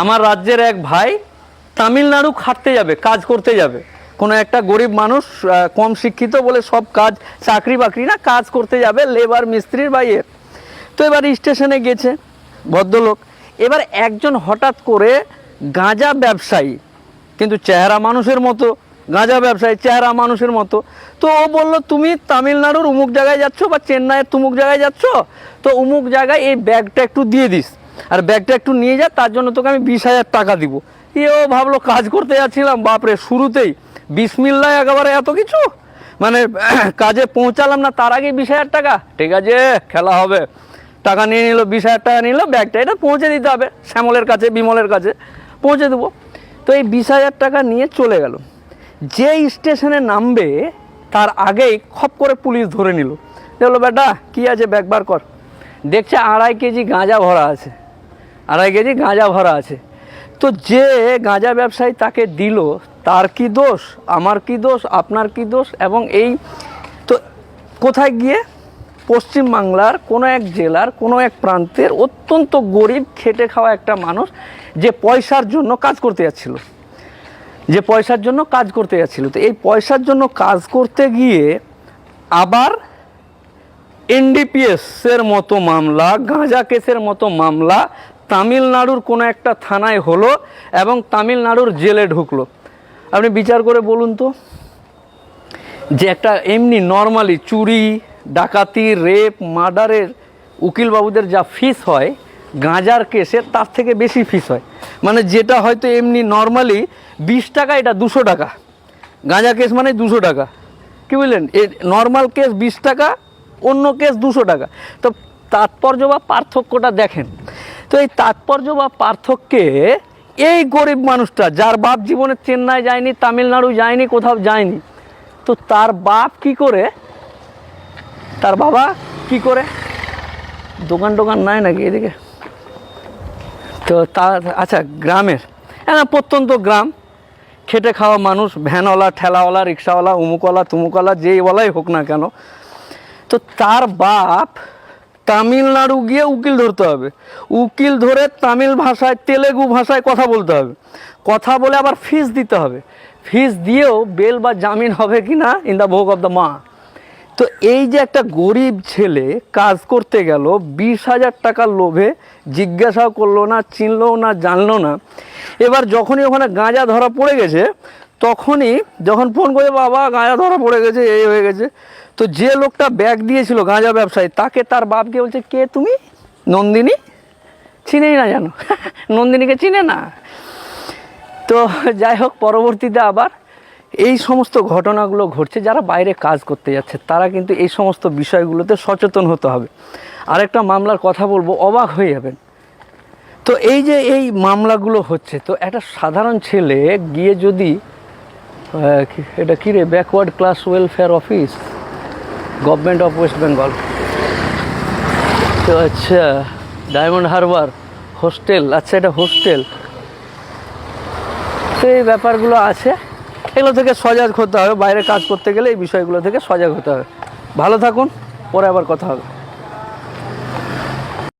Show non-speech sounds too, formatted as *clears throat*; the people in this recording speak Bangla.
আমার রাজ্যের এক ভাই তামিলনাড়ু খাটতে যাবে, কাজ করতে যাবে। কোনো একটা গরিব মানুষ কম শিক্ষিত বলে সব কাজ, চাকরি বাকরি না, কাজ করতে যাবে লেবার মিস্ত্রির বা ইয়ের। তো এবার স্টেশনে গেছে ভদ্রলোক। এবার একজন হঠাৎ করে গাঁজা ব্যবসায়ী, কিন্তু চেহারা মানুষের মতো, গাঁজা ব্যবসায়ী, চেহারা মানুষের মতো। তো ও বলল, তুমি তামিলনাড়ুর উমুক জায়গায় যাচ্ছ বা চেন্নাইয়ের তুমুক জায়গায় যাচ্ছ? তো উমুক জায়গায় এই ব্যাগটা একটু দিয়ে দিস। আর ব্যাগটা একটু নিয়ে যা, তার জন্য তোকে আমি বিশ হাজার টাকা দিব। এও ভাবলো, কাজ করতে যাচ্ছিলাম, বাপরে, শুরুতেই। বিসমিল্লায় একেবারে এত কিছু? মানে *clears throat* কাজে পৌঁছালাম না, তার আগে বিশ হাজার টাকা। ঠিক আছে, খেলা হবে। টাকা নিয়ে নিল, বিশ হাজার টাকা নিল, ব্যাগটা এটা পৌঁছে দিতে হবে, শ্যামলের কাছে, বিমলের কাছে, পৌঁছে দেবো। তো এই বিশ হাজার টাকা নিয়ে চলে গেল। যে স্টেশনে নামবে, তার আগেই খপ করে পুলিশ ধরে নিল। দেখল বেটা, কি আছে, ব্যাগ বার কর। দেখছে আড়াই কেজি গাঁজা ভরা আছে। আড়াই কেজি গাঁজা ভরা আছে। তো যে গাঁজা ব্যবসায়ী তাকে দিল, তার কি দোষ? আমার কি দোষ? আপনার কি দোষ? এবং এই তো কোথায় গিয়ে? পশ্চিমবাংলার কোনো এক জেলার কোনো এক প্রান্তের অত্যন্ত গরিব, খেটে খাওয়া একটা মানুষ যে পয়সার জন্য কাজ করতে যাচ্ছিল। যে পয়সার জন্য কাজ করতে যাচ্ছিল। তো এই পয়সার জন্য কাজ করতে গিয়ে আবার এনডিপিএস এর মতো মামলা, গাঁজা কেসের মতো মামলা তামিলনাড়ুর কোনো একটা থানায় হলো এবং তামিলনাড়ুর জেলে ঢুকলো। আপনি বিচার করে বলুন তো যে একটা এমনি নর্মালি চুরি, ডাকাতি, রেপ, মার্ডারের উকিলবাবুদের যা ফিস হয়, গাঁজার কেসে তার থেকে বেশি ফিস হয়। মানে যেটা হয়তো এমনি নর্মালি বিশ টাকা, এটা দুশো টাকা। গাঁজা কেস মানে দুশো টাকা। কি বুঝলেন এ নর্মাল কেস বিশ টাকা, অন্য কেস দুশো টাকা। তো তাৎপর্য বা পার্থক্যটা দেখেন। তো এই তাৎপর্য বা পার্থক্যে এই গরিব মানুষটা, যার বাপ জীবনে চেন্নাই যায়নি, তামিলনাড়ু যায়নি, কোথাও যায়নি, তো তার বাপ কি করে? তার বাবা কি করে? দোকান টোকান নাই নাকি এদিকে? তো তার আচ্ছা গ্রামের। হ্যাঁ প্রত্যন্ত গ্রাম। খেটে খাওয়া মানুষ, ভ্যানওয়ালা, ঠেলাওয়ালা, রিক্সাওয়ালা, উমুকওয়ালা, তুমুকওয়ালা, যেই ওয়ালাই হোক না কেন। তো তার বাপ তামিলনাড়ু গিয়ে উকিল ধরতে হবে। উকিল ধরে তামিল ভাষায়, তেলেগু ভাষায় কথা বলতে হবে। কথা বলে আবার ফিস দিতে হবে। ফিস দিয়েও বেল বা জামিন হবে কি না in the vogue of the মা তো এই যে একটা গরিব ছেলে কাজ করতে গেল, বিশ হাজার টাকার লোভে জিজ্ঞাসাও করল না, চিনলো না, জানলো না। এবার যখনই ওখানে গাঁজা ধরা পড়ে গেছে তখনই যখন ফোন করে, বাবা, গাঁজা ধরা পড়ে গেছে, এই হয়ে গেছে। তো যে লোকটা ব্যাগ দিয়েছিল গাঁজা ব্যবসায়ী, তাকে তার বাপকে বলছে, কে তুমি? নন্দিনী? চিনেই না জানো *laughs* নন্দিনীকে চিনে না। তো যাই হোক, পরবর্তীতে আবার এই সমস্ত ঘটনাগুলো ঘটছে। যারা বাইরে কাজ করতে যাচ্ছে, তারা কিন্তু এই সমস্ত বিষয়গুলোতে সচেতন হতে হবে। আরেকটা মামলার কথা বলব, অবাক হয়ে যাবেন। তো এই যে এই মামলাগুলো হচ্ছে, তো একটা সাধারণ ছেলে গিয়ে যদি এটা কী রে? Backward class welfare office government of West Bengal তো আচ্ছা ডায়মন্ড হারবার হোস্টেল আচ্ছা এটা হোস্টেল তো এই ব্যাপারগুলো আছে। এগুলো থেকে সজাগ হতে হবে। বাইরে কাজ করতে গেলে এই বিষয়গুলো থেকে সজাগ হতে হবে। ভালো থাকুন, পরে আবার কথা হবে।